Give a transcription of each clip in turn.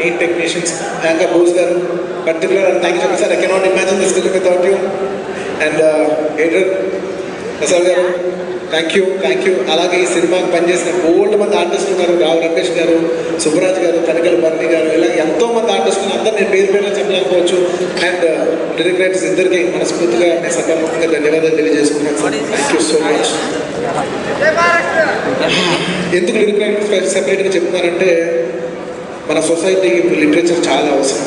Main technicians anchor Bose garu particular thank you sir I cannot imagine this film without you and editor Prasad garu thank you thank you అలాగే ఈ సినిమాకి పనిచేసిన బోల్డ్ మంది ఆర్టిస్టులు ఉన్నారు రావు రమేష్ గారు సుబ్బరాజ్ గారు తనికల బర్ని గారు ఇలా ఎంతో మంది ఆర్టిస్టులు అందరూ నేను పేరు పేరు చెప్పలేకపోవచ్చు. అండ్ లిరిక్ రైటర్స్ ఇద్దరికి మనస్ఫూర్తిగా నేను సభాముఖంగా ధన్యవాదాలు తెలియజేసుకున్నాను sir thank you so much ఎందుకు లిరిక్ రైటర్స్ సెపరేట్గా చెప్తున్నారంటే మన సొసైటీకి ఇప్పుడు లిటరేచర్ చాలా అవసరం.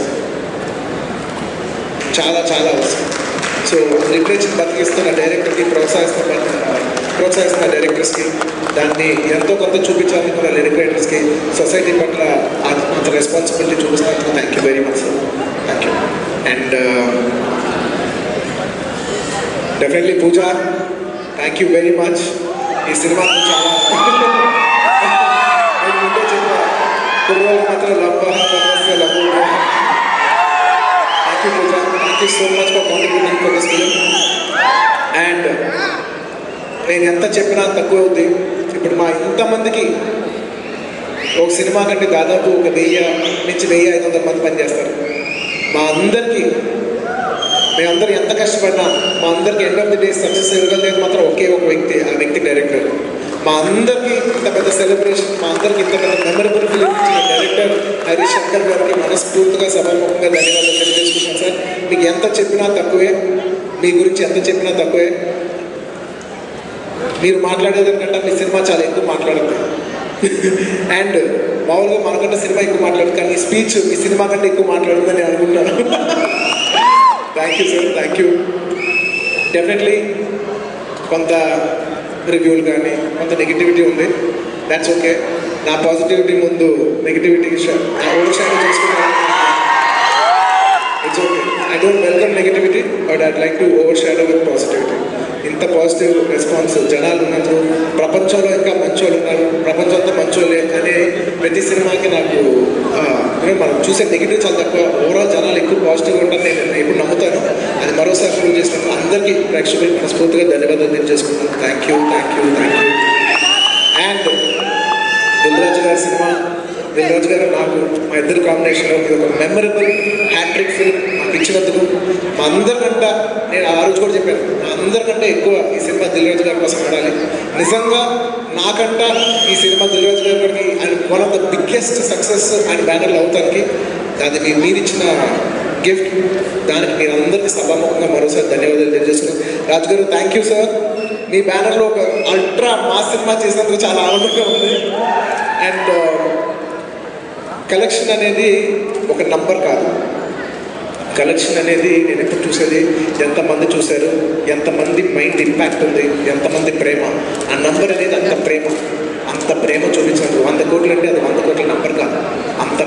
చాలా చాలా అవసరం. సో లిటరేచర్ బతికిస్తున్న డైరెక్టర్కి ప్రోత్సహిస్తున్న ప్రోత్సహిస్తున్న డైరెక్టర్స్కి దాన్ని ఎంతో కొంత చూపించాలని మన లిరిక్ రైటర్స్కి సొసైటీ పట్ల అంత- అంత responsibility చూపిస్తున్నందుకు thank you very much sir thank you and definitely Pooja thank you very much ఈ సినిమా చాలా కుర్రోలు మాత్రం లంబ సమస్య లంబ thank you Pooja thank you so much for contributing for this and నేను ఎంత చెప్పినా తక్కువ అవుతుంది ఇప్పుడు మా ఇంతమందికి ఒక సినిమా కంటే దాదాపు ఒక వెయ్యి నుంచి వెయ్యి ఐదు వందల మంది పనిచేస్తారు. మా అందరికీ మేమందరూ ఎంత కష్టపడినా మా అందరికి end of the day success ఇవ్వగలిగేది మాత్రం ఒకే ఒక వ్యక్తి ఆ వ్యక్తి డైరెక్టర్ మా అందరికీ ఇంత పెద్ద సెలబ్రేషన్ మా అందరికి ఇంత పెద్ద మెమరబుల్ ఫిలిం ఇచ్చిన డైరెక్టర్ గారికి మనస్ఫూర్తిగా సభాముఖంగా ధన్యవాదాలు తెలియజేసుకుంటున్నాను సార్. మీకు ఎంత చెప్పినా తక్కువే మీ గురించి ఎంత చెప్పినా తక్కువే. మీరు మాట్లాడేదానికంటే మీ సినిమా చాలా ఎక్కువ మాట్లాడుతుంది అండ్ మామూలుగా మనకంటే సినిమా ఎక్కువ మాట్లాడదు కానీ స్పీచ్ మీ సినిమా కంటే ఎక్కువ మాట్లాడుతుందని నేను అనుకుంటున్నాను. Thank you sir thank you definitely కొంత రివ్యూలు కానీ కొంత నెగిటివిటీ ఉంది. దాట్స్ ఓకే నా పాజిటివిటీ ముందు నెగిటివిటీ ఓవర్ చేసుకుంటాను. It's okay I don't welcome negativity but I'd like to overshadow with positivity ఇంత పాజిటివ్ రెస్పాన్స్ జనాలు ఉన్నారు ప్రపంచంలో ఇంకా మంచోళ్ళు ఉన్నారు. ప్రపంచం అంతా మంచోళ్ళే అనే ప్రతి సినిమాకి నాకు మనం చూసే నెగిటివ్ చాలా తక్కువ. ఓవరాల్ జనాలు ఎక్కువ పాజిటివ్గా ఉంటారని నేను ఇప్పుడు నమ్ముతాను. అది మరోసారి ప్రూవ్ చేసినప్పుడు అందరికీ ప్రేక్షకులు మనస్ఫూర్తిగా ధన్యవాదాలు తెలియజేసుకుంటాను thank you thank you thank you Dilraju గారి సినిమా దిల్రాజు గారు నాకు మా ఇద్దరు కాంబినేషన్లో ఇది ఒక మెమరబుల్ హ్యాట్రిక్ ఫిల్మ్ నాకు ఇచ్చినందుకు మా అందరికంటే నేను ఆ రోజు కూడా చెప్పాను మా అందరికంటే ఎక్కువ ఈ సినిమా దిల్రాజు గారి కోసం ఆడాలి నిజంగా నాకంట ఈ సినిమా దిల్రాజు గారి గారికి ఆయన one of the biggest success ఆయన బ్యానర్లు అవుతానికి అది మీ మీరు ఇచ్చిన గిఫ్ట్ దానికి మీరు అందరికీ సభాముఖంగా మరోసారి ధన్యవాదాలు తెలియజేస్తున్నాను రాజు గారు థ్యాంక్ యూ సార్ మీ బ్యానర్లో ఒక అల్ట్రా మా సినిమా చేసినందుకు చాలా ఆనందంగా ఉంది. అండ్ కలెక్షన్ uh, అనేది ఒక నంబర్ కాదు. కలెక్షన్ అనేది నేను ఎప్పుడు చూసేది? ఎంతమంది చూశారు? ఎంతమంది మైండ్ ఇంపాక్ట్ ఉంది? ఎంతమంది ప్రేమ? ఆ నంబర్ అనేది అంత ప్రేమ. అంత ప్రేమ చూపించారు వంద కోట్లు అంటే అది వంద కోట్ల నంబర్ కాదు. అంత